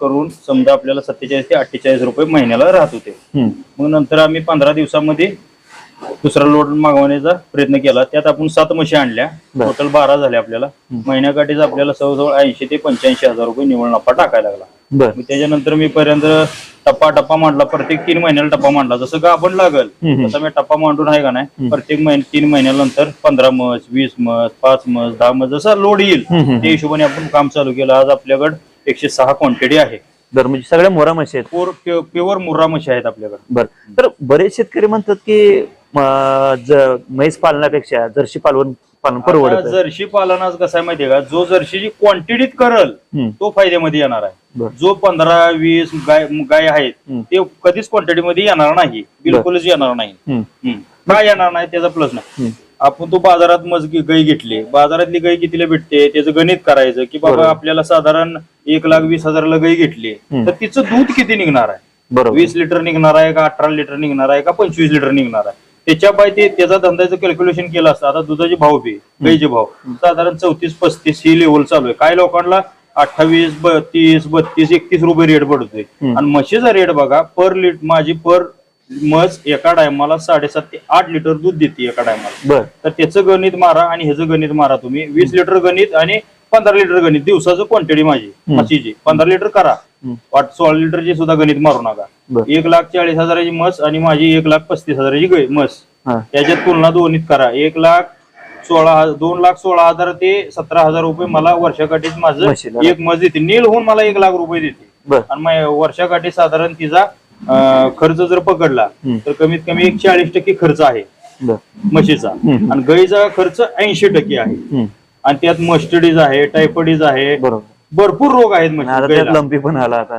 करून समजा आपल्याला सत्तेचाळीस ते अठ्ठेचाळीस रुपये महिन्याला राहत होते. मग नंतर आम्ही पंधरा दिवसामध्ये दुसरा लोड मागवण्याचा प्रयत्न केला. त्यात आपण सात म्हशी आणल्या. टोटल बारा झाले आपल्याला. महिन्याकाठीच आपल्याला जवळजवळ ऐंशी ते पंच्याऐंशी हजार रुपये निवड नफा टाकायला लागला. त्याच्यानंतर मी पर्यंत टप्पा टप्पा मांडला. प्रत्येक तीन महिन्याला टप्पा मांडला. जसं का आपण लागल. तसं मी टप्पा मांडून आहे का नाही प्रत्येक महिन्या तीन महिन्यानंतर पंधरा मस वीस मस पाच मस दहा मस जसा लोड येईल. त्या हिशोबाने आपण काम चालू केलं. आज आपल्याकडे एकशे सहा क्वांटिटी आहे. बर म्हणजे सगळ्या मोरा म्हशी आहेत. प्युअर प्यु- प्युअर मुर्रा म्हशी आहेत आपल्याकडे. बर तर बरेच शेतकरी म्हणतात की ज- म्हैस पालनापेक्षा जर्शी पालवण पालन आता परवडत. जर्शी पालनाच कसं आहे माहितीये का? जो जर्शीची क्वांटिटीत करल हम्म. तो फायद्यामध्ये येणार आहे. बर. जो पंधरा वीस गाय गाय आहेत हम्म. ते कधीच क्वांटिटी मध्ये येणार नाही. बिलकुलच येणार नाही. हम्म. का येणार नाही त्याचा प्लस नाही आपण तो बाजारात मज गाई घेतली. बाजारातली गाई कितीला भेटते? त्याचं गणित करायचं की बाबा. आपल्याला साधारण एक लाख वीस हजाराला गाई घेतली. तर तिचं दूध किती निघणार आहे? वीस लिटर निघणार आहे का अठरा लिटर निघणार आहे का पंचवीस लिटर निघणार आहे? त्याच्या पाय ते त्याचा धंद्याचं कॅल्क्युलेशन केलं असतं. आता दुधाचे भाव बी गाईचे भाव. साधारण चौतीस पस्तीस ही लेवल चालू आहे. काय लोकांना? अठ्ठावीस बत्तीस बत्तीस एकतीस रुपये रेट पडतोय. आणि म्हशीचा रेट बघा पर लिट माझी पर म्हस एका टायमाला साडेसात ते आठ लिटर दूध देते एका टायमाला. बर. तर त्याचं गणित मारा आणि ह्याचं गणित मारा तुम्ही. वीस लिटर गणित आणि पंधरा लिटर गणित. दिवसाचं क्वांटिटी माझी म्हशीची. पंधरा लिटर करा. वाट सोळा लिटरची सुद्धा गणित मारू नका. एक लाख चाळीस हजाराची म्हस आणि माझी एक लाख पस्तीस हजाराची गाय म्हस. त्याच्यात तुलना दोन्हीत करा. एक लाख सोळा दोन लाख सोळा हजार ते सतरा हजार रुपये मला वर्षाकाठीच माझं. एक म्हस देते. नील होऊन मला एक लाख रुपये देते. आणि वर्षाकाठी साधारण तिचा खर्च जर पकडला. तर कमीत कमी एक चाळीस टक्के खर्च आहे म्हशीचा. आणि गाईचा खर्च ऐंशी टक्के आहे. आणि त्यात मस्टडीज आहे टायफॉइडीज आहे भरपूर रोग आहेत गाईला. लंपी पण आला आता